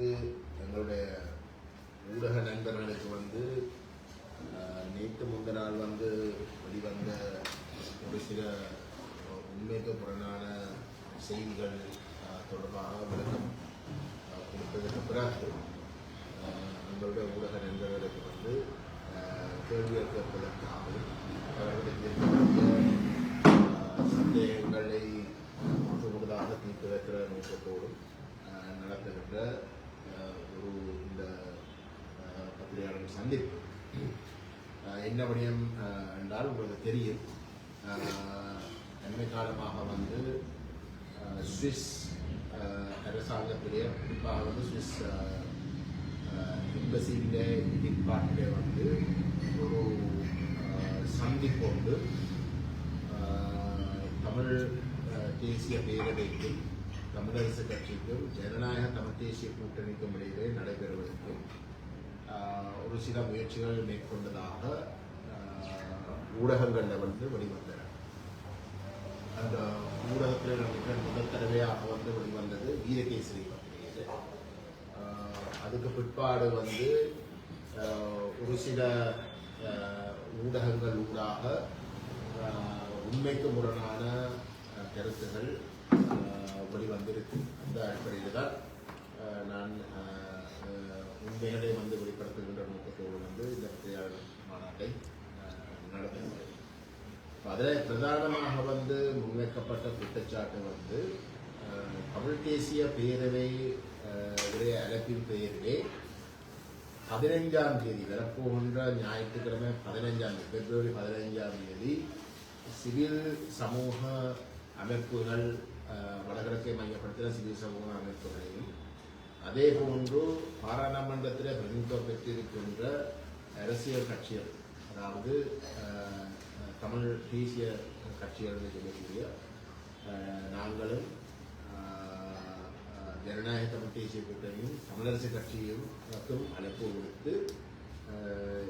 எங்களுடைய ஊடக நண்பர்களுக்கு வந்து நேற்று முந்த நாள் வந்து வெளிவந்த ஒரு சில உண்மைக்கு புறனான செய்திகள் தொடர்பாக விளக்கம் கொடுத்ததுக்கு பிறகு எங்களுடைய ஊடக நண்பர்களுக்கு வந்து கேள்வி கேட்பதற்காகவும் அவர்களுக்கு சந்தேகங்களை முற்று தீர்த்து வைக்கிற நோக்கத்தோடும் நடத்துகின்ற ஒரு இந்த அஹ், பத்திரிகையாளர் சந்திப்பு. என்ன விடயம் என்றால் உங்களுக்கு தெரியும். அண்மை காலமாக வந்து சுவிஸ் அரசாங்கத்திலே குறிப்பாக வந்து சுவிஸ் எம்பசியிலே டிபார்ட்மெண்ட்லே வந்து ஒரு சந்திப்பு உண்டு தமிழ் தேசிய பேரவைக்கு தமிழரசு கட்சிக்கும் ஜனநாயக தமிழ் தேசிய கூட்டணிக்கும் இடையிலே நடைபெறுவதற்கும் ஒரு சில முயற்சிகள் மேற்கொண்டதாக ஊடகங்களில் வந்து வெளிவந்தன. அந்த ஊடகத்தில் நமக்கு முதல் தடவையாக வந்து வெளிவந்தது வீரகேசரி பத்திரிகை அதுக்கு பிற்பாடு வந்து ஒரு சில ஊடகங்கள் ஊடாக உண்மைக்கு முரணான கருத்துகள் வெளிவந்திருக்கு அந்த அடிப்படையில் தான் நான் ஆஹ் உண்மைகளை வந்து வெளிப்படுத்துகின்ற நோக்கத்தோடு வந்து இந்த பத்திரிகையாளர் மாநாட்டை நடத்த அதில் பிரதானமாக வந்து முன்வைக்கப்பட்ட குற்றச்சாட்டு வந்து தமிழ் தேசிய பேரவை உடைய அழைப்பின் பெயரிலே பதினைஞ்சாம் தேதி வரப்போகின்ற ஞாயிற்றுக்கிழமை பதினைஞ்சாம் தேதி பிப்ரவரி பதினைஞ்சாம் தேதி சிவில் சமூக அமைப்புகள் வடகிழக்கை மையப்படுத்தின சிவில் சமூக அமைப்புகளையும் அதே போன்று பாராளுமன்றத்தில் பிரதிநிதித்துவம் பெற்றிருக்கின்ற அரசியல் கட்சிகள் அதாவது தமிழ் தேசிய கட்சிகள் என்று சொல்லக்கூடிய நாங்களும் ஜனநாயக தமிழ் தேசிய கூட்டணியும் தமிழரசு கட்சியும் மற்றும் அழைப்பு கொடுத்து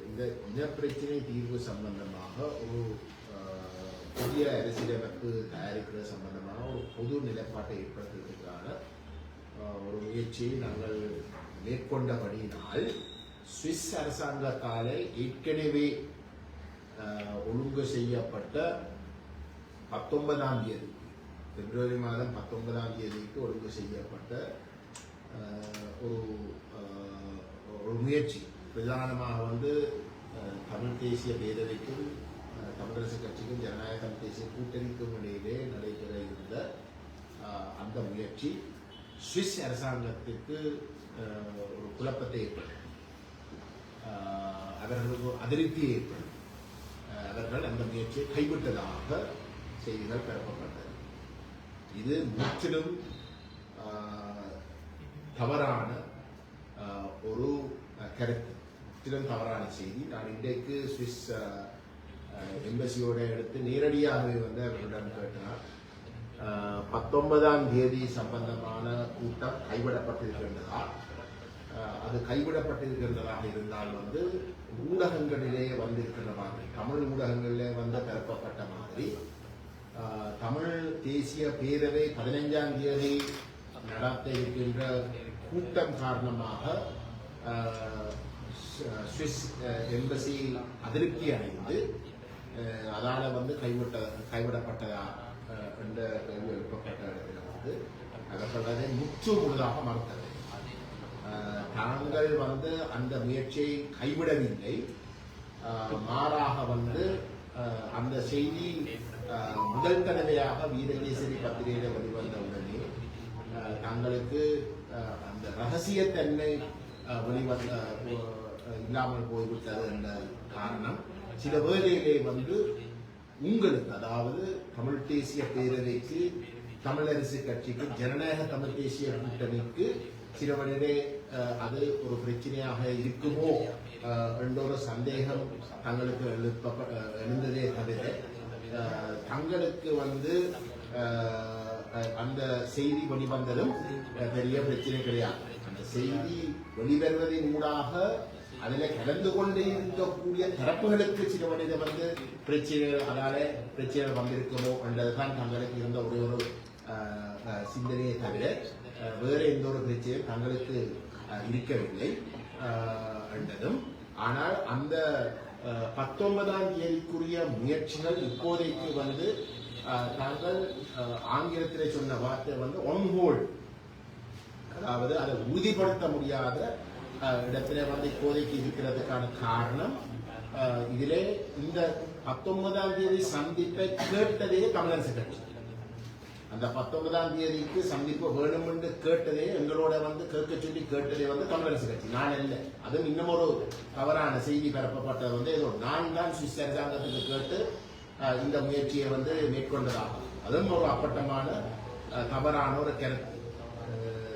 இந்த இனப்பிரச்சினை தீர்வு சம்பந்தமாக ஒரு புதிய அரசியலமைப்பு தயாரிக்கிறது சம்பந்தமாக ஒரு பொது நிலைப்பாட்டை ஏற்படுத்துவதற்கான ஒரு முயற்சியை நாங்கள் மேற்கொண்டபடியினால் சுவிஸ் அரசாங்கத்தாலே ஏற்கனவே ஒழுங்கு செய்யப்பட்ட பத்தொன்பதாம் தேதி பிப்ரவரி மாதம் பத்தொன்பதாம் தேதிக்கு ஒழுங்கு செய்யப்பட்ட ஒரு ஒரு முயற்சி. பிரதானமாக வந்து தமிழ் தேசிய பேரவைக்கும் தமிழரசு கட்சிக்கும் ஜனநாயகம் தேசிய கூட்டணிக்கும் இடையிலே நடைபெற இருந்த அஹ், அந்த முயற்சி சுவிஸ் அரசாங்கத்திற்கு அஹ், ஒரு குழப்பத்தை ஏற்படுத்தும் ஆஹ் அவர்களுக்கு அதிருப்தியை அதிருப்தி ஏற்படும் அவர்கள் அந்த முயற்சியை கைவிட்டதாக செய்திகள் பரப்பப்பட்டது. இது முற்றிலும் தவறான ஆஹ், ஒரு கருத்து. முற்றிலும் தவறான செய்தி. நான் இன்றைக்கு சுவிஸ் எம்பசியோட எடுத்து நேரடியாகவே வந்து அவர்களிடம் கேட்டார். பத்தொன்பதாம் தேதி சம்பந்தமான கூட்டம் கைவிடப்பட்டிருக்கின்றதா? அது கைவிடப்பட்டிருக்கின்றதாக இருந்தால் வந்து ஊடகங்களிலே வந்திருக்கின்ற மாதிரி தமிழ் ஊடகங்களிலே வந்து பரப்பப்பட்ட மாதிரி தமிழ் தேசிய பேரவை பதினைஞ்சாம் தேதி நடத்த இருக்கின்ற கூட்டம் காரணமாக சுவிஸ் எம்பசி அதிருப்தி அடைந்து அதால் வந்து கைவிட்ட கைவிடப்பட்டதா என்ற கேள்வி எழுப்பப்பட்ட இடத்துல வந்து அவர்கள் அதை முற்று முழுதாக மறுத்தது. தாங்கள் வந்து அந்த முயற்சியை கைவிடவில்லை. மாறாக வந்து அந்த செய்தி முதல் தடவையாக வீரகேசரி பத்திரிகையில வெளிவந்த உடனே தங்களுக்கு அந்த ரகசியத்தன்மை வெளிவந்த இல்லாமல் போய்விட்டது என்ற காரணம் சில வேளையிலே வந்து உங்களுக்கு அதாவது தமிழ் தேசிய பேரவைக்கு தமிழரசு கட்சிக்கு ஜனநாயக தமிழ் தேசிய கூட்டணிக்கு சில வேளையிலே அது ஒரு பிரச்சனையாக இருக்குமோ என்ற ஒரு சந்தேகம் தங்களுக்கு எழுப்ப எழுந்ததே தவிர தங்களுக்கு வந்து அந்த செய்தி வெளிவந்ததும் பெரிய பிரச்சனை கிடையாது. அந்த செய்தி வெளிவருவதின் ஊடாக அதில் கலந்து கொண்டு இருக்கக்கூடிய தரப்புகளுக்கு சில மனித வந்து பிரச்சனைகள் அதால பிரச்சனைகள் வந்திருக்குமோ என்றதுதான் தங்களுக்கு இருந்த ஒரே ஒரு சிந்தனையை தவிர வேறு வேற எந்த ஒரு பிரச்சனையும் தங்களுக்கு இருக்கவில்லை என்றதும். ஆனால் அந்த பத்தொன்பதாம் தேதிக்குரிய முயற்சிகள் இப்போதைக்கு வந்து அஹ், ஆங்கிலத்தில் சொன்ன வார்த்தை வந்து ஒன் ஹோல்ட் அதாவது அதை உறுதிப்படுத்த முடியாத இடத்துல வந்து இப்போதைக்கு இருக்கிறதுக்கான காரணம் இதிலே இந்த பத்தொன்பதாம் தேதி சந்திப்பை கேட்டதே தமிழரசு கட்சி அந்த பத்தொன்பதாம் தேதிக்கு சந்திப்பு வேணும் என்று கேட்டதே எங்களோட வந்து கேட்க சொல்லி கேட்டதே வந்து தமிழரசு கட்சி நான் இல்லை அதுவும் இன்னும் ஒரு தவறான செய்தி பரப்பப்பட்டது வந்து ஏதோ நான் தான் சுவிஸ் அரசாங்கத்துக்கு கேட்டு இந்த முயற்சியை வந்து மேற்கொண்டதாகும் அதுவும் ஒரு அப்பட்டமான தவறான ஒரு கருத்து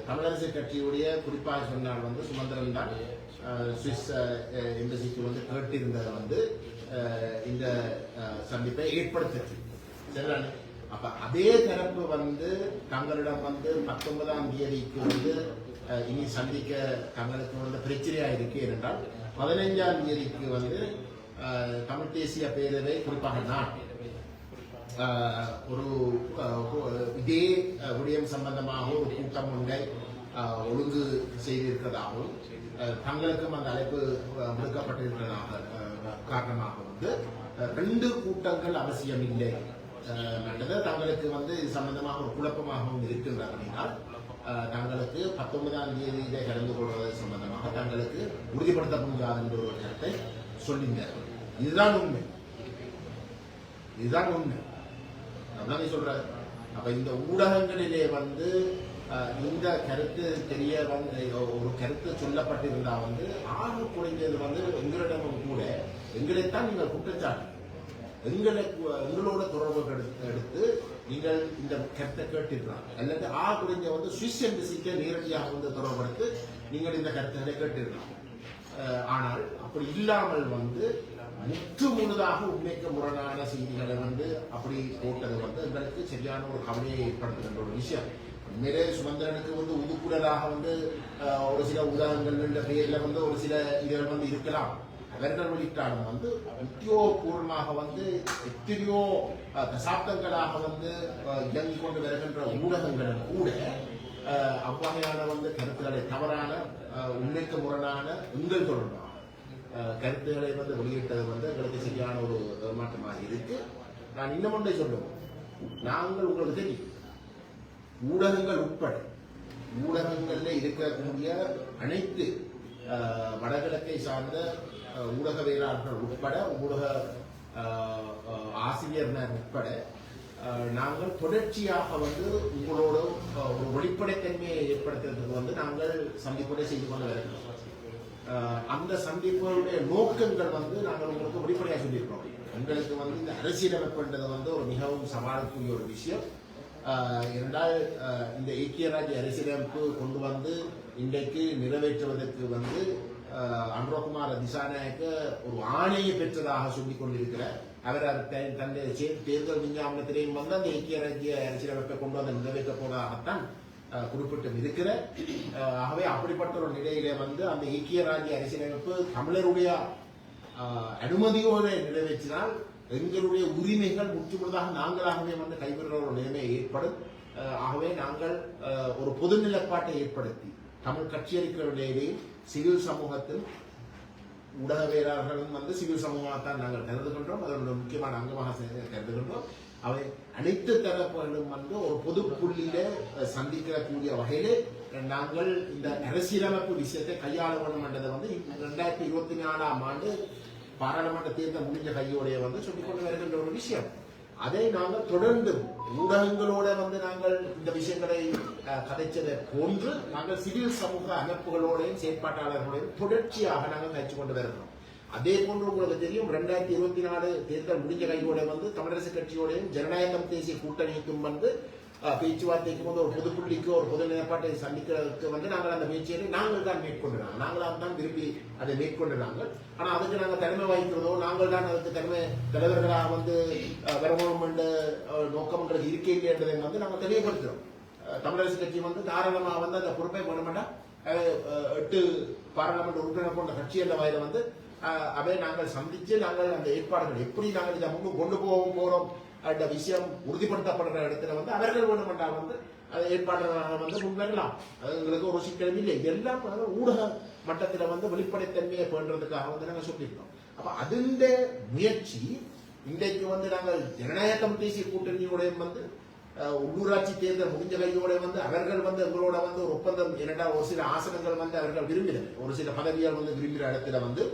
தமிழரசு கட்சியுடைய குறிப்பாக சொன்னால் வந்து சுமந்திரன் தான் சுவிஸ் எம்பசிக்கு வந்து கேட்டிருந்ததை வந்து இந்த சந்திப்பை ஏற்படுத்துச்சு. சரிதானே? அப்ப அதே தரப்பு வந்து தங்களிடம் வந்து பத்தொன்பதாம் தேதிக்கு வந்து இனி சந்திக்க தங்களுக்கு வந்து பிரச்சனையா இருக்கு என்றால் பதினைஞ்சாம் தேதிக்கு வந்து தமிழ் தேசிய பேரவை குறிப்பாக நான் ஒரு இதே விடயம் சம்பந்தமாக ஒரு கூட்டம் ஒன்றை ஒழுங்கு செய்திருக்கிறதாகவும் தங்களுக்கும் அந்த அழைப்பு விடுக்கப்பட்டிருக்கிறதாக காரணமாக வந்து ரெண்டு கூட்டங்கள் அவசியம் இல்லை அஹ், தங்களுக்கு வந்து இது சம்பந்தமாக ஒரு குழப்பமாகவும் இருக்கின்றபடினால் அப்படின்னா தங்களுக்கு பத்தொன்பதாம் தேதியிலே கலந்து கொள்வது சம்பந்தமாக தங்களுக்கு உறுதிப்படுத்த முடியாது என்ற ஒரு கருத்தை சொல்லியிருந்தார்கள் இதுதான் உண்மை இதுதான் உண்மை அதான் சொல்ற. அப்ப இந்த ஊடகங்களிலே வந்து இந்த கருத்து தெரிய வந்து ஒரு கருத்து சொல்லப்பட்டிருந்தா வந்து ஆக குறைந்தது வந்து எங்களிடமும் கூட எங்களைத்தான் நீங்கள் குற்றச்சாட்டு எங்களை எங்களோட தொடர்பு எடுத்து எடுத்து நீங்கள் இந்த கருத்தை கேட்டிருக்கலாம். அல்லது ஆ குறைஞ்ச வந்து சுவிஸ் எம்பசிக்கு நேரடியாக வந்து தொடர்படுத்து நீங்கள் இந்த கருத்துக்களை கேட்டிருக்கலாம். ஆனால் அப்படி இல்லாமல் வந்து முற்று முழுதாக உண்மைக்கு முரணான செய்திகளை வந்து அப்படி போட்டது வந்து எங்களுக்கு சரியான ஒரு கவலையை ஏற்படுத்துகின்ற ஒரு விஷயம். உண்மையிலே சுமந்திரனுக்கு வந்து உதுக்குடலாக வந்து ஒரு சில ஊடகங்கள் பெயரில் வந்து ஒரு சில இதில் வந்து இருக்கலாம். அவர்கள் வெளியிட்டாலும் வந்து உத்தியோகபூர்வமாக வந்து எத்தனையோ தசாப்தங்களாக வந்து இயங்கிக் கொண்டு வருகின்ற ஊடகங்களும் கூட அவ்வகையான வந்து கருத்துக்களை தவறான உண்மைக்கு முரணான உங்கள் தொடர்பாக கருத்துக்களை வந்து வெளியிட்டது வந்து எங்களுக்கு சரியான ஒரு ஏமாற்றமாக இருக்கு. நான் இன்னும் ஒன்றை சொல்லுவோம். நாங்கள் உங்களுக்கு தெரியும். ஊடகங்கள் உட்பட ஊடகங்கள்ல இருக்கக்கூடிய அனைத்து வடகிழக்கை சார்ந்த ஊடகவியலாளர்கள் உட்பட ஊடக ஆசிரியர்னர் உட்பட நாங்கள் தொடர்ச்சியாக வந்து உங்களோட ஒரு வெளிப்படைத்தன்மையை ஏற்படுத்துறதுக்கு வந்து நாங்கள் சந்திப்புரை செய்து கொண்டு வருகிறோம் அந்த சந்திப்புடைய நோக்கங்கள் வந்து நாங்கள் உங்களுக்கு வெளிப்படையாக சொல்லியிருக்கோம் எங்களுக்கு வந்து இந்த அரசியலமைப்புன்றது வந்து ஒரு மிகவும் சவாலுக்குரிய ஒரு விஷயம். ஆஹ் இரண்டால் இந்த ஐக்கிய ராஜ்ய அரசியலமைப்பு கொண்டு வந்து இன்றைக்கு நிறைவேற்றுவதற்கு வந்து ஆஹ் அன்ரோகுமார் திசாநாயக்க ஒரு ஆணையை பெற்றதாக சொல்லிக் கொண்டிருக்கிறார். அவர் தன்னுடைய தேர்தல் விஞ்ஞாபனத்திலேயும் வந்து அந்த ஐக்கிய ராஜ்ய அரசியலமைப்பை கொண்டு வந்து நிறைவேற்ற போவதாகத்தான் குறிப்பிட்டும் இருக்கிற ஆகவே அப்படிப்பட்ட ஒரு நிலையிலே வந்து அந்த ஐக்கிய ராஜ்ய அரசியலமைப்பு தமிழருடைய அனுமதியோடு நிறைவேற்றினால் எங்களுடைய உரிமைகள் முற்றுமுழுதாக நாங்களாகவே வந்து கைவிடுற ஒரு நிலைமை ஏற்படும். ஆகவே நாங்கள் ஒரு பொது நிலைப்பாட்டை ஏற்படுத்தி தமிழ் கட்சியளிக்கிறவர்களையும் சிவில் சமூகத்தில் ஊடகவியலாளர்களும் வந்து சிவில் சமூகத்தான் நாங்கள் கருதுகின்றோம். அதனுடைய முக்கியமான அங்கமாக கருதுகின்றோம். அவை அனைத்து தரப்புகளும் வந்து ஒரு பொது புள்ளியில சந்திக்கக்கூடிய வகையிலே நாங்கள் இந்த அரசியலமைப்பு விஷயத்தை கையாள வேண்டும் என்றதை வந்து ரெண்டாயிரத்தி இருபத்தி நாலாம் ஆண்டு பாராளுமன்ற தேர்தல் முடிஞ்ச கையோடைய வந்து சொல்லிக் கொண்டு வருகின்ற ஒரு விஷயம். அதை நாங்கள் தொடர்ந்து ஊடகங்களோட வந்து நாங்கள் இந்த விஷயங்களை கதைச்சதை போன்று நாங்கள் சிவில் சமூக அமைப்புகளோடையும் செயற்பாட்டாளர்களோடையும் தொடர்ச்சியாக நாங்கள் கழிச்சு கொண்டு வருகிறோம். அதே போன்று உங்களுக்கு தெரியும் ரெண்டாயிரத்தி இருபத்தி நாலு தேர்தல் முடிஞ்ச கையோட வந்து தமிழரசு கட்சியோடையும் ஜனநாயகம் தேசிய கூட்டணிக்கும் வந்து அஹ், பேச்சுவார்த்தைக்கு வந்து ஒரு பொதுப்புள்ளிக்கு ஒரு பொது நிலைப்பாட்டை சந்திக்கிறதுக்கு வந்து நாங்கள் அந்த முயற்சியை நாங்கள் தான் மேற்கொண்டுறாங்க நாங்களாக தான் விரும்பி அதை மேற்கொண்டுறாங்க ஆனால் அதுக்கு நாங்கள் தலைமை வகிக்கிறதோ நாங்கள் தான் அதுக்கு தலைமை தலைவர்களாக வந்து அஹ், வரணும் என்ற நோக்கம்ன்றது இருக்கே என்றதை வந்து நாங்கள் தெளிவுபடுத்துகிறோம். தமிழரசு கட்சி வந்து தாராளமாக வந்து அந்த பொறுப்பை வேணுமெண்டா எட்டு பாராளுமன்ற உறுப்பினர் கொண்ட கட்சி என்ற வகையில் வந்து அதை நாங்கள் சந்திச்சு நாங்கள் அந்த ஏற்பாடுகள் எப்படி நாங்கள் இதை முன்பு கொண்டு போக போறோம் அந்த விஷயம் உறுதிப்படுத்தப்படுற இடத்துல வந்து அவர்கள் வேணுமெண்டா வந்து அதை ஏற்பாடுகளாக வந்து முன்வரலாம். அது எங்களுக்கு ஒரு சிக்கலும் இல்லை. இதெல்லாம் ஊடக மட்டத்தில் வந்து வெளிப்படைத்தன்மையை பேணுறதுக்காக வந்து நாங்கள் சொல்லியிருக்கோம். அப்ப அதுண்ட முயற்சி இன்றைக்கு வந்து நாங்கள் ஜனநாயகம் தேசிய கூட்டணியோட வந்து உள்ளூராட்சி தேர்தல் முடிஞ்ச கையோட வந்து அவர்கள் வந்து எங்களோட வந்து ஒரு ஒப்பந்தம் என்னடா ஒரு சில ஆசனங்கள் வந்து அவர்கள் விரும்பினர் ஒரு சில பதவியால் வந்து விரும்புகிற இடத்துல வந்து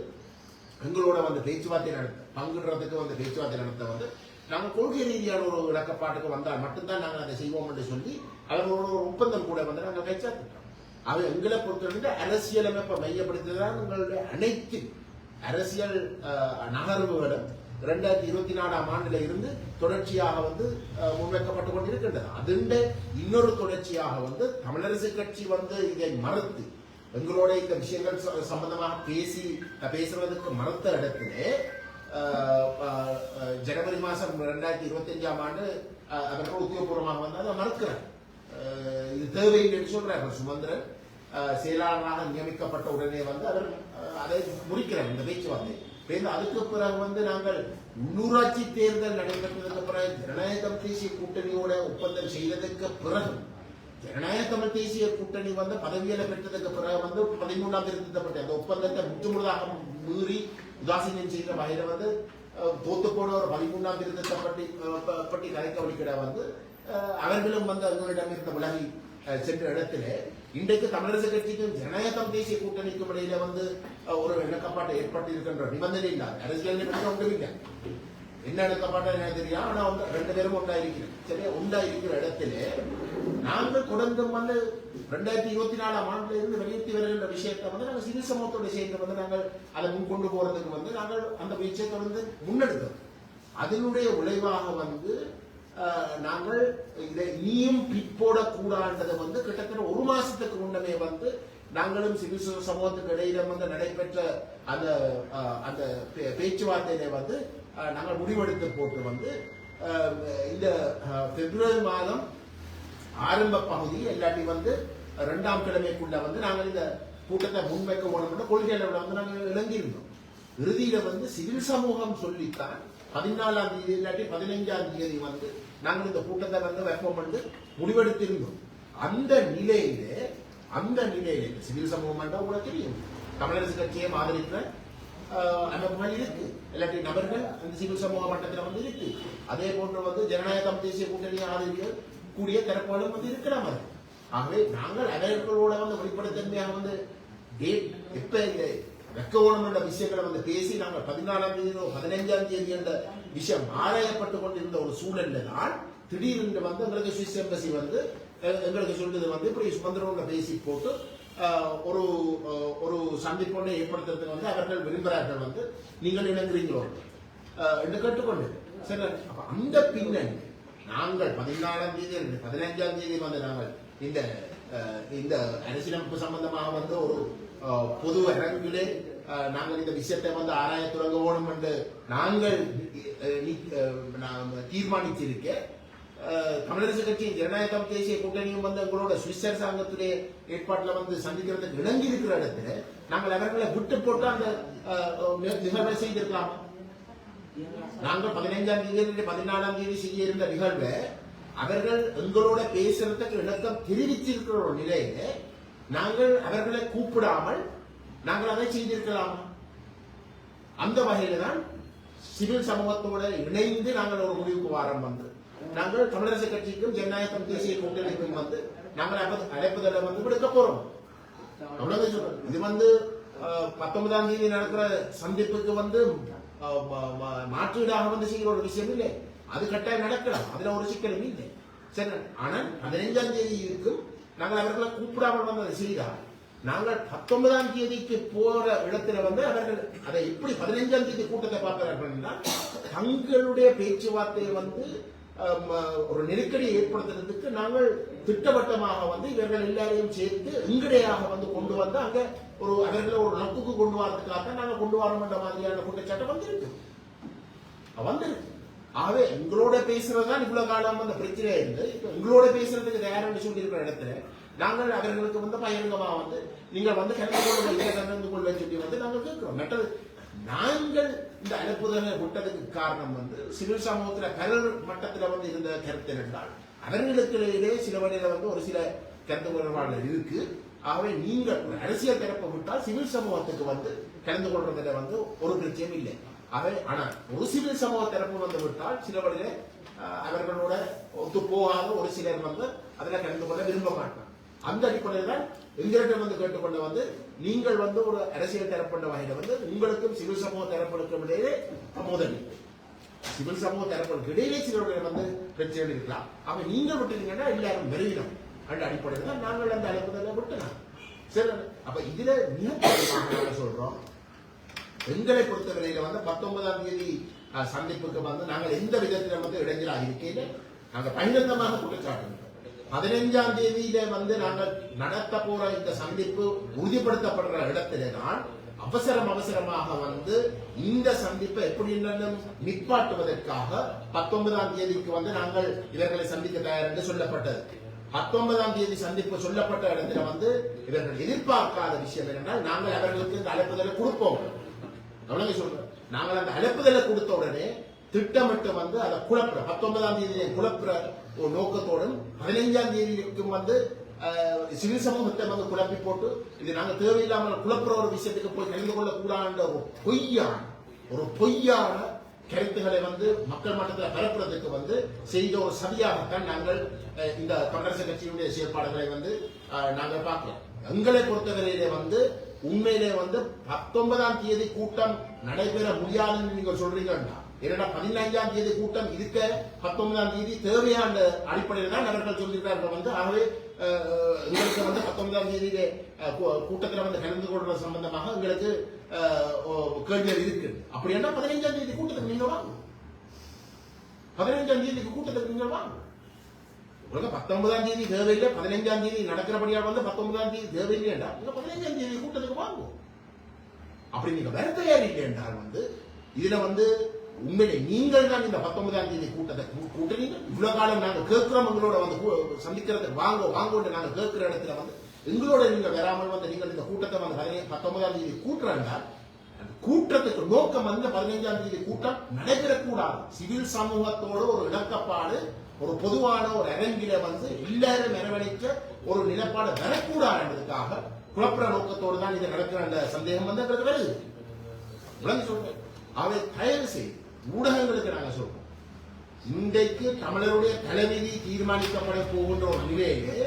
எங்களோட வந்து பேச்சுவார்த்தை நடத்த பங்குடுறதுக்கு வந்து பேச்சுவார்த்தை நடத்த வந்து நாங்கள் கொள்கை ரீதியான ஒரு விளக்கப்பாட்டுக்கு வந்தால் மட்டும்தான் நாங்கள் அதை செய்வோம் என்று சொல்லி அவர்களோட ஒரு ஒப்பந்தம் கூட வந்து நாங்கள் கைச்சாத்திட்டோம். அவை எங்களை பொறுத்தவரை அரசியலமைப்பை மையப்படுத்திதான் உங்களுடைய அனைத்து அரசியல் நகர்வுகளும் ரெண்டாயிரத்தி இருபத்தி நாலாம் ஆண்டுல இருந்து தொடர்ச்சியாக வந்து முன்வைக்கப்பட்டு கொண்டிருக்கின்றது அதுண்ட இன்னொரு தொடர்ச்சியாக வந்து தமிழரசு கட்சி வந்து இதை மறுத்து எங்களோட இந்த விஷயங்கள் சம்பந்தமாக பேசி பேசுறதுக்கு மறுத்த இடத்திலே ஜனவரி மாதம் ரெண்டாயிரத்தி இருபத்தி அஞ்சாம் ஆண்டு அவர்கள் உத்தியோகபூர்வமாக வந்து அதை மறுக்கிறார். இது தேவையில்லை என்று சுமந்திரன் செயலாளராக நியமிக்கப்பட்ட உடனே வந்து அவர் அதை முடிக்கிறார் இந்த பேச்சுவார்த்தை. அதுக்கு பிறகு வந்து நாங்கள் உள்ளூராட்சி தேர்தல் நடைபெற்றதுக்கு பிறகு ஜனநாயக தேசிய கூட்டணியோட ஒப்பந்தம் செய்ததுக்கு பிறகு ஜனநாயக தமிழ் தேசிய கூட்டணி வந்து பதவியில பெற்றதுக்கு பிறகு வந்து பதிமூணாம் திருத்தப்பட்ட அந்த ஒப்பந்தத்தை முற்றுமுழுதாக மீறி உதாசீனம் செய்கிற வகையில வந்து தோத்து போன ஒரு பதிமூணாம் திருத்தத்தை பற்றி பட்டி பற்றி கலைக்க வழிக்கிட வந்து அவர்களும் வந்து அவர்களிடம் இருந்த விலகி சென்ற இடத்துல இன்றைக்கு தமிழரசு கட்சிக்கும் ஜனநாயகம் தேசிய கூட்டணிக்கும் இடையில வந்து ஒரு இணக்கப்பாட்டை ஏற்பட்டு இருக்கின்ற நிபந்தனை இல்லாத அரசியல் நிபந்தனை ஒன்றும் இல்லை. என்ன இணக்கப்பாட்டா எனக்கு தெரியும். ஆனா வந்து ரெண்டு பேரும் ஒன்றா ஒன்றாயிருக்கிறோம் சரியா? ஒன்றாயிருக்கிற இடத்திலே நாங்கள் தொடர்ந்து வந்து ரெண்டாயிரத்தி இருபத்தி நாலாம் ஆண்டுல இருந்து வெளியேற்றி வருகின்ற விஷயத்தை வந்து நாங்கள் சிறு சமூகத்தோட சேர்ந்து வந்து நாங்கள் அதை முன் கொண்டு போறதுக்கு வந்து நாங்கள் அந்த முயற்சியை தொடர்ந்து முன்னெடுத்தோம். அதனுடைய விளைவாக வந்து நாங்கள் இதை இனியும் பிற்போடக்கூடாததை வந்து கிட்டத்தட்ட ஒரு மாசத்துக்கு முன்னமே வந்து நாங்களும் சிவில் சமூகத்துக்கு இடையில வந்து நடைபெற்ற அந்த அந்த பே- பேச்சுவார்த்தையில வந்து நாங்கள் முடிவெடுத்து போட்டு வந்து இந்த பிப்ரவரி மாதம் ஆரம்ப பகுதி இல்லாட்டி வந்து ரெண்டாம் கிழமைக்குள்ள வந்து நாங்கள் இந்த கூட்டத்தை முன்வைக்க போனோம்னா கொள்கை அளவில் வந்து நாங்கள் இழங்கியிருந்தோம் இறுதியில வந்து சிவில் சமூகம் சொல்லித்தான் பதினாலாம் தேதி இல்லாட்டி பதினைஞ்சாம் தேதி வந்து நாங்கள் இந்த கூட்டத்தை வந்து வைப்போம் என்று முடிவெடுத்திருந்தோம். அந்த நிலையிலே அந்த நிலையிலே சிவில் சமூகம் என்றால் உங்களுக்கு தெரியும். தமிழரசு கட்சியை ஆதரிக்கிற அமைப்புகள் இருக்கு. இல்லாட்டி நபர்கள் அந்த சிவில் சமூக மட்டத்தில் வந்து இருக்கு. அதே போன்று வந்து ஜனநாயகம் தேசிய கூட்டணி ஆதரிக்க கூடிய தரப்புகளும் வந்து இருக்கலாம் அது. ஆகவே நாங்கள் அவர்களோட வந்து வெளிப்படைத்தன்மையாக வந்து டேட் எப்ப இந்த வெக்க ஓணம் என்ற விஷயங்களை வந்து பேசி நாங்கள் பதினாலாம் தேதி பதினைஞ்சாம் தேதி என்ற விஷயம் ஆராயப்பட்டு கொண்டிருந்த ஒரு சூழல்ல தான் திடீரென்று வந்து எங்களுக்கு சுவிஸ் எம்பசி வந்து எங்களுக்கு சொல்றது வந்து இப்படி சுதந்திரம் பேசி போட்டு ஒரு ஒரு சந்திப்பு ஏற்படுத்துறதுக்கு வந்து அவர்கள் விரும்புகிறார்கள் வந்து நீங்கள் இணங்குறீங்களோ என்று கேட்டுக்கொண்டு. சரி அந்த பின்னணி நாங்கள் பதினாலாம் தேதி பதினைஞ்சாம் தேதி வந்து நாங்கள் இந்த ஆஹ், இந்த அரசியலமைப்பு சம்பந்தமாக வந்து ஒரு பொது அரங்கிலே நாங்கள் இந்த விஷயத்தை வந்து ஆராய தொடங்க வேணும் என்று நாங்கள் அஹ், தமிழரசு கட்சியின் ஜனநாயகம் தேசிய கூட்டணியும் வந்து எங்களோட சுவிஸ் அரசாங்கத்துடைய ஏற்பாட்டில் வந்து சந்திக்கிறதுக்கு இணங்கி இருக்கிற இடத்துல நாங்கள் அவர்களை விட்டு போட்டு அந்த நிகழ்வை செய்திருக்கலாம் நாங்கள் பதினைஞ்சாம் தேதி பதினாலாம் தேதி செய்ய இருந்த நிகழ்வை அவர்கள் எங்களோட பேசுறதுக்கு இணக்கம் தெரிவிச்சிருக்கிற ஒரு நிலையில நாங்கள் அவர்களை கூப்பிடாமல் நாங்கள் அதை செய்திருக்கலாம் அந்த வகையில தான் சிவில் சமூகத்தோட இணைந்து நாங்கள் ஒரு முடிவுக்கு வாரம் வந்தது நாங்கள் தமிழரசு கட்சிக்கும் ஜனநாயகம் தேசிய கூட்டணிக்கும் வந்து நாங்கள் அழைப்பு- அழைப்புதலை வந்து விடுக்க போறோம். அவ்வளவுதான் இது வந்து பத்தொன்பதாம் தேதி நடக்கிற சந்திப்புக்கு வந்து மாற்றீடாக வந்து செய்கிற ஒரு விஷயம் இல்லை. அது கட்டாயம் நடக்கலாம். அதுல ஒரு சிக்கலும் இல்லை. சரி ஆனால் பதினைஞ்சாம் தேதி இருக்கும். நாங்கள் அவர்களை கூப்பிடாமல் வந்து அதை செய்தால் நாங்கள் பத்தொன்பதாம் தேதிக்கு போற இடத்துல வந்து அவர்கள் அதை எப்படி பதினைஞ்சாம் தேதி கூட்டத்தை பார்க்கிறார்கள் என்றால் தங்களுடைய பேச்சுவார்த்தையை வந்து ஒரு நெருக்கடியை ஏற்படுத்துறதுக்கு நாங்கள் திட்டவட்டமாக வந்து இவர்கள் எல்லாரையும் சேர்த்து இங்கடையாக வந்து கொண்டு வந்து அங்க ஒரு அவர்களை ஒரு நோக்குக்கு கொண்டு வரதுக்காக தான் நாங்கள் கொண்டு வரோம் என்ற மாதிரியான குற்றச்சாட்டு வந்திருக்கு. வந்திருக்கு. ஆகவே எங்களோட பேசுறதுதான் இவ்வளவு காலம் அந்த பிரச்சனை இருந்து இப்போ எங்களோட பேசுறதுக்கு தயார்னு சொல்லி இருக்கிற இடத்துல நாங்கள் அவர்களுக்கு வந்து பகிரங்கமா வந்து நீங்கள் வந்து கலந்து கொள்ள கலந்து கொள்ள சொல்லி வந்து நாங்கள் கேட்கிறோம். மற்றது நாங்கள் இந்த அனுப்புதலை விட்டதுக்கு காரணம் வந்து சிவில் சமூகத்தில் பலர் மட்டத்தில் வந்து இருந்த கருத்து என்றால் அவர்களுக்கிடையிலே சில வழியில் வந்து ஒரு சில கருத்து வேறுபாடுகள் இருக்கு. ஆகவே நீங்கள் ஒரு அரசியல் தரப்பை விட்டால் சிவில் சமூகத்துக்கு வந்து கலந்து கொள்றதுல வந்து ஒரு பிரச்சனையும் இல்லை. அவை ஆனால் ஒரு சிவில் சமூக தரப்பு வந்து விட்டால் சில வழியில அவர்களோட ஒத்து போகாத ஒரு சிலர் வந்து அதில் கலந்து கொள்ள விரும்ப மாட்டார் அந்த அடிப்படையில் தான் எங்களிடம் வந்து கேட்டுக்கொண்ட வந்து நீங்கள் வந்து ஒரு அரசியல் தரப்பட்ட வகையில வந்து உங்களுக்கும் சிவில் சமூக தரப்புகளுக்கும் இடையே மோதல் சிவில் சமூக தரப்புகளுக்கு இடையிலே சிலருடைய வந்து பிரச்சனை இருக்கலாம். அப்ப நீங்க விட்டுட்டீங்கன்னா எல்லாரும் விரைவினம் அந்த அடிப்படையில் தான் நாங்கள் அந்த அழைப்புதலை விட்டுலாம் சரி அப்ப இதுல மிக சொல்றோம் எங்களை பொறுத்தவரையில வந்து பத்தொன்பதாம் தேதி சந்திப்புக்கு வந்து நாங்கள் எந்த விதத்தில் வந்து இடைஞ்சலாக இருக்கையில நாங்கள் பகிரங்கமாக குற்றச்சாட்டுங்க பதினைஞ்சாம் தேதியில வந்து நாங்கள் நடத்த போற இந்த சந்திப்பு உறுதிப்படுத்தப்படுற இடத்திலே தான் அவசரம் அவசரமாக வந்து இந்த சந்திப்பை எப்படி நிப்பாட்டுவதற்காக பத்தொன்பதாம் தேதிக்கு வந்து நாங்கள் இவர்களை சந்திக்க தயார் என்று சொல்லப்பட்டது. பத்தொன்பதாம் தேதி சந்திப்பு சொல்லப்பட்ட இடத்துல வந்து இவர்கள் எதிர்பார்க்காத விஷயம் என்னென்றால் நாங்கள் அவர்களுக்கு இந்த அழைப்புதலை கொடுப்போம். சொல்றோம் நாங்கள் அந்த அழைப்புதலை கொடுத்த உடனே திட்டமிட்டு வந்து அதை குழப்புற. பத்தொன்பதாம் தேதியை குழப்புற ஒரு நோக்கத்தோடும் பதினைஞ்சாம் தேதிக்கும் வந்து சிவில் சமூகத்தை வந்து குழப்பி போட்டு இது நாங்கள் தேவையில்லாமல் குழப்புற ஒரு விஷயத்துக்கு போய் கலந்து கொள்ளக்கூடாதுன்ற ஒரு பொய்யான ஒரு பொய்யான கருத்துக்களை வந்து மக்கள் மட்டத்தில் பரப்புறதுக்கு வந்து செய்த ஒரு சதியாகத்தான் நாங்கள் இந்த காங்கிரஸ் கட்சியினுடைய செயற்பாடுகளை வந்து நாங்கள் பார்க்கலாம் எங்களை பொறுத்தவரையிலே வந்து உண்மையிலே வந்து பத்தொன்பதாம் தேதி கூட்டம் நடைபெற முடியாதுன்னு நீங்க சொல்றீங்கன்னா ஏன்னா பதினைஞ்சாம் தேதி கூட்டம் இருக்க பத்தொன்பதாம் தேதி தேவையான அடிப்படையில் தான் அவர்கள் சொல்லியிருக்கார்கள் வந்து ஆகவே அஹ், எங்களுக்கு வந்து பத்தொன்பதாம் தேதியிலே கூட்டத்தில் வந்து கலந்து கொள்வது சம்பந்தமாக எங்களுக்கு ஓ- கேள்விகள் இருக்கு. அப்படி என்ன பதினைஞ்சாம் தேதி கூட்டத்துக்கு நீங்க வாங்க. பதினைஞ்சாம் தேதிக்கு கூட்டத்துக்கு நீங்க வாங்க. உங்களுக்கு பத்தொன்பதாம் தேதி தேவையில்லை பதினைஞ்சாம் தேதி நடக்கிறபடியாக வந்து பத்தொன்பதாம் தேதி தேவையில்லைண்டா நீங்க பதினைஞ்சாம் தேதி கூட்டத்துக்கு வாங்குவோம் அப்படி நீங்க வேற தயார் வந்து இதுல வந்து உண்மையிலே நீங்கள் தான் இந்த பத்தொன்பதாம் தேதி கூட்டத்தை கூ- இவ்வளவு காலம் நாங்கள் கேட்கிறோம் உங்களோட வந்து கூ- வாங்க வாங்க நாங்கள் கேட்கிற இடத்துல வந்து எங்களோட நீங்க வராமல் வந்து நீங்கள் இந்த கூட்டத்தை வந்து பதினை- பத்தொன்பதாம் தேதி கூட்டுறாங்க கூட்டத்துக்கு நோக்கம் வந்து பதினைஞ்சாம் தேதி கூட்டம் நடைபெறக்கூடாது. சிவில் சமூகத்தோட ஒரு இணக்கப்பாடு ஒரு பொதுவான ஒரு அரங்கில வந்து எல்லாரும் அரவணைக்க ஒரு நிலப்பாடு வரக்கூடாதுன்றதுக்காக குழப்பிற நோக்கத்தோடு தான் இது நடக்கிற அந்த சந்தேகம் வந்து வருது. விளங்கி சொல்றேன். அவை தயவு செய்து ஊடகங்களுக்கு நாங்கள் சொல்றோம். இன்றைக்கு தமிழருடைய தலைவிதி தீர்மானிக்கப்பட போகின்ற ஒரு நிலையிலே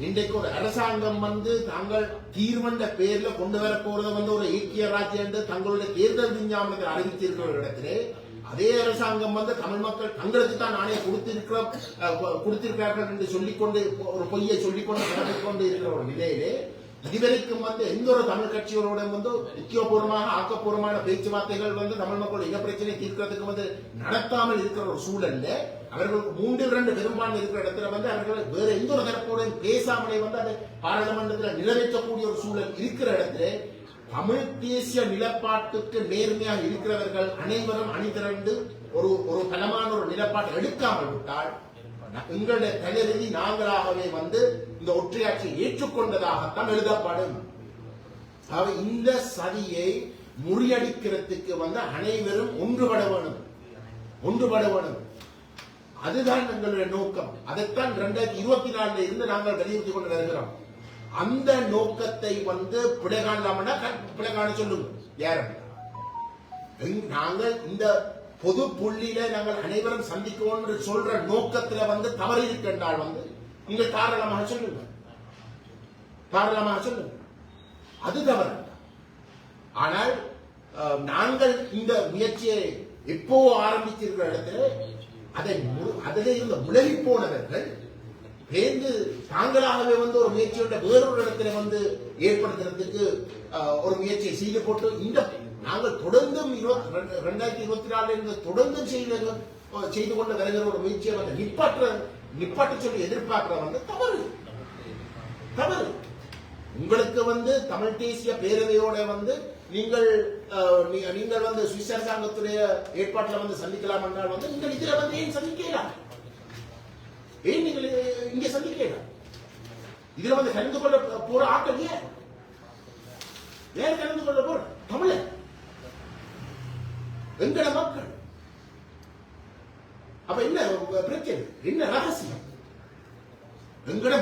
இன்றைக்கு ஒரு அரசாங்கம் வந்து தாங்கள் தீர்மன்ற பேர்ல கொண்டு வர போறத வந்து ஒரு ஐக்கிய ராஜ்யம் என்று தங்களுடைய தேர்தல் விஞ்ஞாபனத்தில் அறிவித்திருக்கிற ஒரு இடத்திலே அதே அரசாங்கம் வந்து தமிழ் மக்கள் தங்களுக்கு தான் நானே கொடுத்திருக்கிறோம் கொடுத்திருக்கிறார்கள் என்று சொல்லிக்கொண்டு ஒரு பொய்யை சொல்லிக்கொண்டு நடந்து கொண்டு இருக்கிற ஒரு நிலையிலே இதுவரைக்கும் வந்து எந்த ஒரு தமிழ் கட்சிகளோட வந்து முக்கியபூர்வமாக ஆக்கப்பூர்வமான பேச்சுவார்த்தைகள் வந்து தமிழ் மக்கள் இன பிரச்சனை தீர்க்கிறதுக்கு வந்து நடத்தாமல் இருக்கிற ஒரு சூழல்ல அவர்களுக்கு மூன்று இரண்டு பெரும்பான்மை இருக்கிற இடத்துல வந்து அவர்கள் வேற எந்த ஒரு தரப்போடையும் பேசாமலே வந்து அதை பாராளுமன்றத்தில் நிறைவேற்றக்கூடிய ஒரு சூழல் இருக்கிற இடத்துல தமிழ் தேசிய நிலப்பாட்டுக்கு நேர்மையாக இருக்கிறவர்கள் அனைவரும் அணிதிரண்டு ஒரு ஒரு பலமான ஒரு நிலப்பாட்டை எடுக்காமல் விட்டால் எங்களுடைய தலைவிதி நாங்களாகவே வந்து இந்த ஒற்றையாட்சியை ஏற்றுக்கொண்டதாகத்தான் எழுதப்படும். இந்த சதியை முறியடிக்கிறதுக்கு வந்து அனைவரும் ஒன்றுபட வேணும். ஒன்றுபட வேணும். அதுதான் எங்களுடைய நோக்கம். அதைத்தான் இரண்டாயிரத்தி இருபத்தி நாலுல இருந்து நாங்கள் வலியுறுத்தி கொண்டு வருகிறோம். அந்த நோக்கத்தை வந்து பிழை காணலாம்னா பிழை காண சொல்லுங்க யாரும் எங்- நாங்கள் இந்த பொது புள்ளியில நாங்கள் அனைவரும் சந்திக்கிறோம் என்று சொல்ற நோக்கத்துல வந்து தவறு இருக்கின்றால் வந்து நீங்கள் தாராளமாக சொல்லுங்க. தாராளமாக சொல்லுங்க. அது தவறு. ஆனால் நாங்கள் இந்த முயற்சியை எப்போ ஆரம்பிச்சிருக்கிற இடத்துல அதை மு- அதிலே இருந்த முழகி போனவர்கள் பேர்ந்து தாங்களாகவே வந்து ஒரு முயற்சியோட வேறொரு இடத்துல வந்து ஏற்படுத்துறதுக்கு ஒரு முயற்சியை செய்து போட்டு இந்த நாங்கள் தொடர்ந்தும் இருபத்தி ரெண்டு- ரெண்டாயிரத்தி இருபத்தி நாலுல இருந்து தொடர்ந்தும் செய்து செய்து கொண்டு வருகிற ஒரு முயற்சியை வந்து நிப்பாற்ற நிப்பாட்ட சொல்லி எதிர்பார்க்கிற வந்து தவறு. தவறு. உங்களுக்கு வந்து தமிழ் தேசிய பேரவையோட வந்து நீங்கள் நீ- நீங்கள் வந்து சுவிஸ் அரசாங்கத்துடைய ஏற்பாட்டில் வந்து சந்திக்கலாம் என்றால் வந்து நீங்கள் இதில் வந்து ஏன் சந்திக்கலாம் ஏன் நீங்கள் இங்க சந்திக்கலாம் இதுல வந்து கலந்து கொள்ள போற ஆட்கள் ஏன்? ஏன் கலந்து கொள்ள போற? தமிழர். எங்கட மக்கள். அப்ப என்ன பிரச்சனை? என்ன ரகசியம்?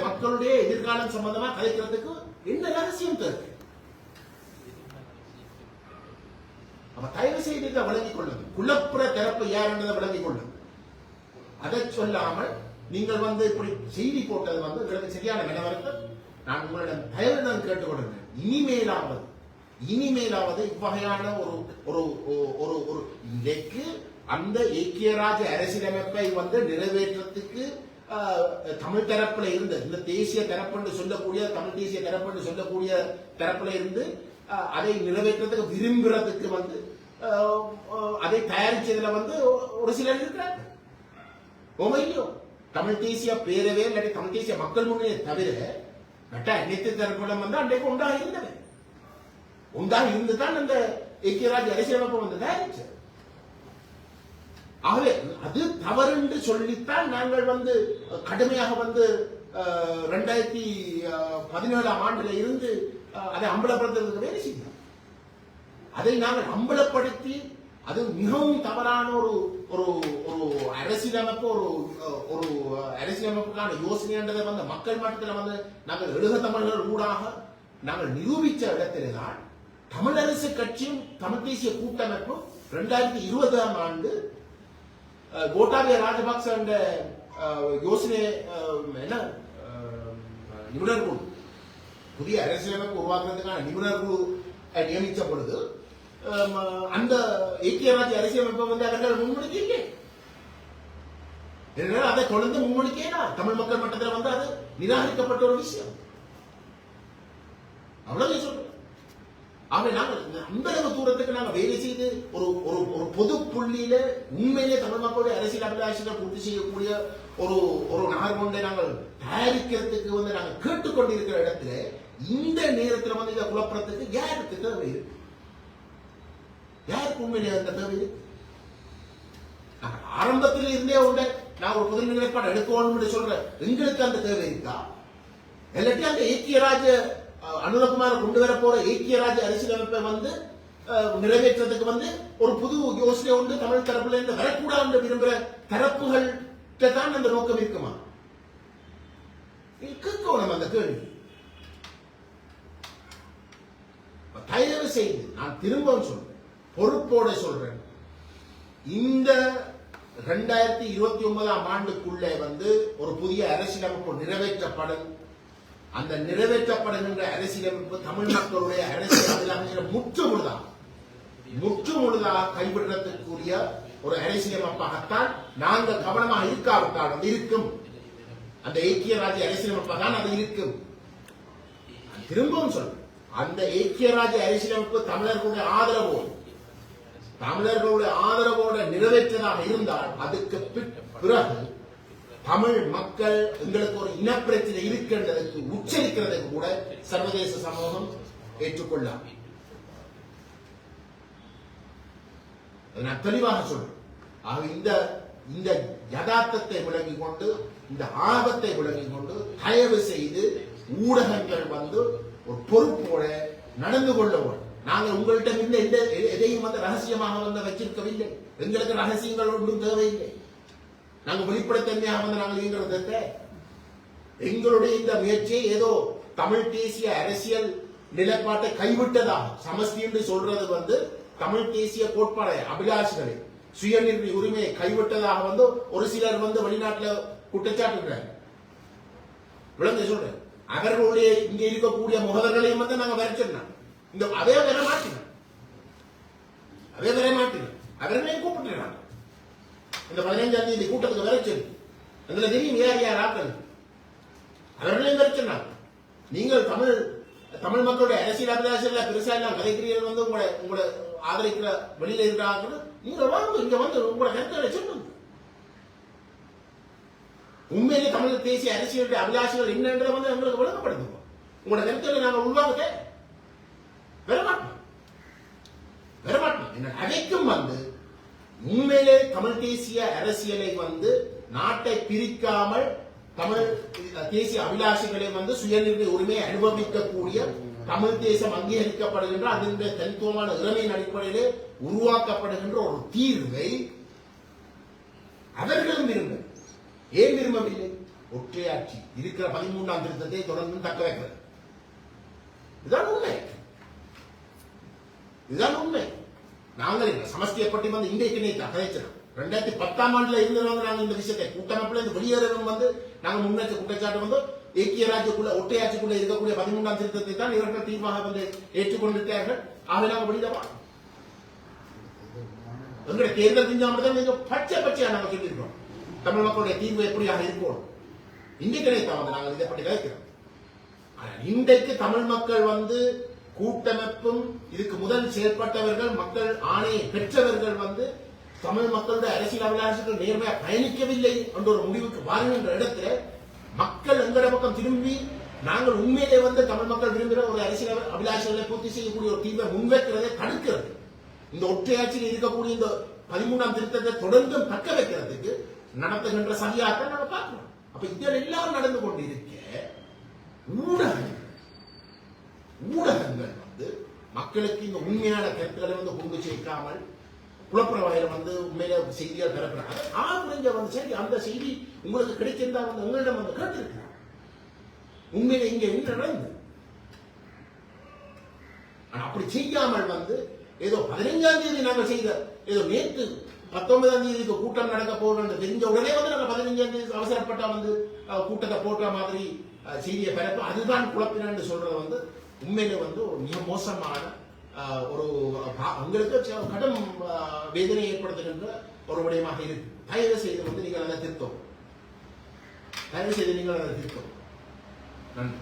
மக்களுடைய எதிர்காலம் சம்பந்தமா கலைக்கிறதுக்கு என்ன ரகசியம் தேவை? அப்ப தயவு செய்து இதை விளங்கிக் கொள்ளுங்க குலப்புற தரப்பு யார் என்றதை விளங்கிக் கொள்ளுங்க அதை சொல்லாமல் நீங்கள் வந்து இப்படி செய்தி போட்டது வந்து உங்களுக்கு சரியான நிலவரத்தை நான் உங்களிடம் தயவுடன் கேட்டுக்கொள்கிறேன் இனிமேலாவது இனிமேலாவது இவ்வகையான ஒரு ஒரு ஒரு ஒரு இன்றைக்கு அந்த ஐக்கியராஜ அரசியலமைப்பை வந்து நிறைவேற்றத்துக்கு தமிழ் தரப்புல இருந்து இந்த தேசிய தரப்புன்னு சொல்லக்கூடிய தமிழ் தேசிய தரப்புன்னு சொல்லக்கூடிய தரப்புல இருந்து அதை நிறைவேற்றத்துக்கு விரும்புறதுக்கு வந்து அதை தயாரிச்சதுல வந்து ஒரு சிலர் இருக்கிறாங்க உண்மையிலோ? தமிழ் தேசிய பேரவே இல்லாட்டி தமிழ் தேசிய மக்கள் முன்னே தவிர நட்ட அனைத்து தரப்புகளும் வந்து அன்றைக்கு உண்டாக இருந்தவை உண்டாக இருந்துதான் அந்த ஐக்கியராஜ் அரசியலமைப்பு வந்து தயாரிச்சு ஆகவே அது தவறு என்று சொல்லித்தான் நாங்கள் வந்து கடுமையாக வந்து அஹ், ரெண்டாயிரத்தி பதினேழாம் ஆண்டுல இருந்து அதை அம்பலப்படுத்துறதுக்கு வேலை செய்தோம். அதை நாங்கள் அம்பலப்படுத்தி அது மிகவும் தவறான ஒரு ஒரு ஒரு அரசியலமைப்பு ஒரு ஒரு அரசியலமைப்புக்கான யோசனைன்றதை வந்து மக்கள் மட்டத்தில் வந்து நாங்கள் எழுக தமிழர்கள் ஊடாக நாங்கள் நிரூபித்த இடத்தில்தான் தமிழரசு கட்சியும் தமிழ் தேசிய கூட்டமைப்பும் ரெண்டாயிரத்தி இருபதாம் ஆண்டு அஹ், கோட்டாபய ராஜபக்ச என்ற யோசனை என்ன நிபுணர் குழு புதிய அரசியலமைப்பு உருவாக்குறதுக்கான நிபுணர் குழு நியமித்த பொழுது அந்த ஐக்கிய ராஜ்ய அரசியலமைப்பை வந்து அவர்கள் முன்மொழிக்கீங்க இதனால் அதை தொடர்ந்து முன்மொழிக்கேனா தமிழ் மக்கள் மட்டத்தில் வந்து அது நிராகரிக்கப்பட்ட ஒரு விஷயம். அவ்வளவு சொல்றேன் ஆகவே நாங்கள் இந்த அந்தளவு தூரத்துக்கு நாங்கள் வேலை செய்து ஒரு ஒரு ஒரு பொது புள்ளியில உண்மையிலே தமிழ் மக்களுடைய அரசியல் அபிலாஷைகள் பூர்த்தி செய்யக்கூடிய ஒரு ஒரு நகர் கொண்டை நாங்கள் தயாரிக்கிறதுக்கு வந்து நாங்கள் கேட்டுக்கொண்டிருக்கிற இடத்துல இந்த நேரத்தில் வந்து இதை குழப்பறதுக்கு யாருக்கு தேவை இருக்கு யாருக்கு உண்மையிலே அந்த தேவை? ஆரம்பத்தில் இருந்தே உண்டு. நான் ஒரு முதல் நிலைப்பாடு எடுக்கணும்னு சொல்றேன். எங்களுக்கு அந்த தேவை இருக்கா? இல்லாட்டி அந்த ஐக்கியராஜ அஹ், அனுரகுமார கொண்டு வர போற ஐக்கியராஜ அரசியலமைப்பை வந்து நிறைவேற்றுறதுக்கு வந்து ஒரு புது யோசனை உண்டு. தமிழ் தரப்புல இருந்து வரக்கூடாது என்று விரும்புகிற தரப்புகள் தான் அந்த நோக்கம் இருக்குமா? நீ கேட்கணும் அந்த கேள்வி. தயவு செய்து நான் திரும்பவும் சொல்றேன். பொறுப்போட சொல்றேன். இந்த ரெண்டாயிரத்தி இருபத்தி ஒன்பதாம் ஆண்டுக்குள்ளே வந்து ஒரு புதிய அரசியலமைப்பு நிறைவேற்றப்படும். அந்த நிறைவேற்றப்படுகின்ற அரசியலமைப்பு தமிழ் மக்களுடைய அரசியல் அபிலாஷைகளை முற்று முழுதாக முற்று முழுதாக கைவிடுறதுக்குரிய ஒரு அரசியலமைப்பாகத்தான் நாங்கள் கவனமாக இருக்காவிட்டால் அது இருக்கும். அந்த ஐக்கிய ராஜ்ய அரசியலமைப்பாக தான் அது இருக்கும். திரும்பவும் சொல்றேன். அந்த ஐக்கிய ராஜ்ய அரசியலமைப்பு தமிழர்களுடைய ஆதரவோடு தமிழர்களுடைய ஆதரவோடு நிறைவேற்றதாக இருந்தால் அதுக்கு பிறகு தமிழ் மக்கள் எங்களுக்கு ஒரு இனப்பிரச்சனை இருக்கின்றதற்கு உச்சரிக்கிறதுக்கு கூட சர்வதேச சமூகம் ஏற்றுக்கொள்ளாம் நான் தெளிவாக சொல்றேன். ஆக இந்த இந்த யதார்த்தத்தை விளங்கிக் கொண்டு இந்த ஆபத்தை விளங்கிக் கொண்டு தயவு செய்து ஊடகங்கள் வந்து ஒரு பொறுப்போட நடந்து கொள்ள வேண்டும். நாங்கள் உங்கள்கிட்ட இந்த எந்த எதையும் வந்து ரகசியமாக வந்து வச்சிருக்கவில்லை. எங்களுக்கு ரகசியங்கள் ஒன்றும் தேவையில்லை. நாங்கள் வெளிப்படைத்தன்மையாக வந்து நாங்கள் இயங்குறதை எங்களுடைய இந்த முயற்சியை ஏதோ தமிழ் தேசிய அரசியல் நிலைப்பாட்டை கைவிட்டதாக சமஸ்தி என்று சொல்றது வந்து தமிழ் தேசிய கோட்பாடை அபிலாஷிகளை சுயநிர்ணய உரிமையை கைவிட்டதாக வந்து ஒரு சிலர் வந்து வெளிநாட்டில் குற்றச்சாட்டுகிறார். விளங்க சொல்றேன். அவர்களுடைய இங்க இருக்கக்கூடிய முகவர்களையும் வந்து நாங்க வரைச்சிருந்தோம் இந்த அதே வர மாட்டினோம் அதே வர மாட்டினோம் அவர்களையும் கூப்பிட்டுறாங்க. இந்த பதினைஞ்சாம் தேதி கூட்டத்துக்கு வர சொல்லி அதுல தெரியும் யார் யார் ஆக்கள் அவர்களையும் வர சொன்னாங்க. நீங்கள் தமிழ் தமிழ் மக்களுடைய அரசியல் அபிலாஷையில பெருசா எல்லாம் கதைக்கிறீர்கள் வந்து உங்களை உங்களை ஆதரிக்கிற வெளியில இருக்கிறாங்க நீங்க வாங்க இங்க வந்து உங்களோட கருத்துக்களை சொல்லுங்க. உண்மையிலே தமிழ் தேசிய அரசியலுடைய அபிலாஷிகள் என்னன்றதை வந்து எங்களுக்கு விளங்கப்படுத்துவோம் உங்களோட கருத்துக்களை நாங்கள் உள்வாங்க. வரமாட்டோம் வரமாட்டோம் என்ன அனைக்கும் வந்து உண்மையிலே தமிழ் தேசிய அரசியலை வந்து நாட்டை பிரிக்காமல் தமிழ் தேசிய அபிலாஷைகளை வந்து சுயநிர்ணய உரிமையை அனுபவிக்கக்கூடிய தமிழ் தேசம் அங்கீகரிக்கப்படுகின்ற அதனுடைய தனித்துவமான இளமையின் அடிப்படையிலே உருவாக்கப்படுகின்ற ஒரு தீர்வை அவர்களும் விரும்ப ஏன் விரும்பவில்லை? ஒற்றையாட்சி. இருக்கிற பதிமூன்றாம் திருத்தத்தை தொடர்ந்து தக்க வைக்கிறது. இதுதான் உண்மை. இதுதான் உண்மை. நாங்கள் இந்த சமஸ்தியை பற்றி வந்து இன்றைக்கு நேற்று கதைச்சிடும் ரெண்டாயிரத்தி பத்தாம் ஆண்டுல இருந்து வந்து நாங்கள் இந்த விஷயத்தை கூட்டமைப்புல இருந்து வெளியேறணும் வந்து நாங்கள் முன்னேற்ற குற்றச்சாட்டு வந்து ஏக்கிய ராஜ்யக்குள்ள ஒற்றையாட்சிக்குள்ள இருக்கக்கூடிய பதிமூன்றாம் திருத்தத்தை தான் இவர்கள் தீர்வாக வந்து ஏற்றுக்கொண்டிருக்கிறார்கள். ஆகவே நாங்கள் வெளியிடவா எங்களுடைய தேர்தல் செஞ்சாமல் தான் பச்சை பச்சையா நாங்கள் சொல்லியிருக்கோம். தமிழ் மக்களுடைய தீர்வு எப்படியாக இருக்கும்? இன்றைக்கு நேற்று வந்து நாங்கள் இதை பற்றி கதைக்கிறோம். ஆனா, இன்றைக்கு தமிழ் மக்கள் வந்து கூட்டமைப்பும் இதுக்கு முதல் செயல்பட்டவர்கள் மக்கள் ஆணையை பெற்றவர்கள் வந்து தமிழ் மக்களுடைய அரசியல் அபிலாஷங்கள் நேர்மையா பயணிக்கவில்லை என்ற ஒரு முடிவுக்கு வாருகின்ற இடத்துல மக்கள் எங்கட பக்கம் திரும்பி நாங்கள் உண்மையிலே வந்து தமிழ் மக்கள் விரும்புகிற ஒரு அரசியல் அபிலாஷங்களை பூர்த்தி செய்யக்கூடிய ஒரு தீர்வை முன்வைக்கிறதை தடுக்கிறது. இந்த ஒற்றையாட்சியில் இருக்கக்கூடிய இந்த பதிமூணாம் திருத்தத்தை தொடர்ந்தும் தக்க வைக்கிறதுக்கு நடத்துகின்ற சரியாத்தான் நம்ம பார்க்கிறோம் அப்ப இதில் எல்லாம் நடந்து கொண்டிருக்க ஊடகங்கள் ஊடகங்கள் வந்து மக்களுக்கு இந்த உண்மையான கருத்துக்களை வந்து கொண்டு சேர்க்காமல் குழப்பற வகையில் வந்து உண்மையில செய்தியால் பரப்புறாங்க ஆ புரிஞ்ச வந்து சரி அந்த செய்தி உங்களுக்கு கிடைச்சிருந்தா வந்து உங்களிடம் வந்து கேட்டிருக்கிறார். உண்மையில இங்க என்ன நடந்து ஆனா அப்படி செய்யாமல் வந்து ஏதோ பதினைஞ்சாம் தேதி நாங்கள் செய்த ஏதோ நேற்று பத்தொன்பதாம் தேதிக்கு கூட்டம் நடக்க போகணும்னு தெரிஞ்ச உடனே வந்து நாங்கள் பதினைஞ்சாம் தேதி அவசரப்பட்டா வந்து கூட்டத்தை போட்ட மாதிரி செய்தியை பரப்பு அதுதான் குழப்பினு சொல்றது வந்து உண்மையில வந்து ஒரு மிக மோசமான ஒரு உங்களுக்கு கடும் வேதனை ஏற்படுத்துகின்ற ஒரு விடயமாக இருக்கு. தயவு செய்து வந்து நீங்கள் அதை திருத்தம் தயவு செய்து நீங்கள் அதை திருத்தம் நன்றி.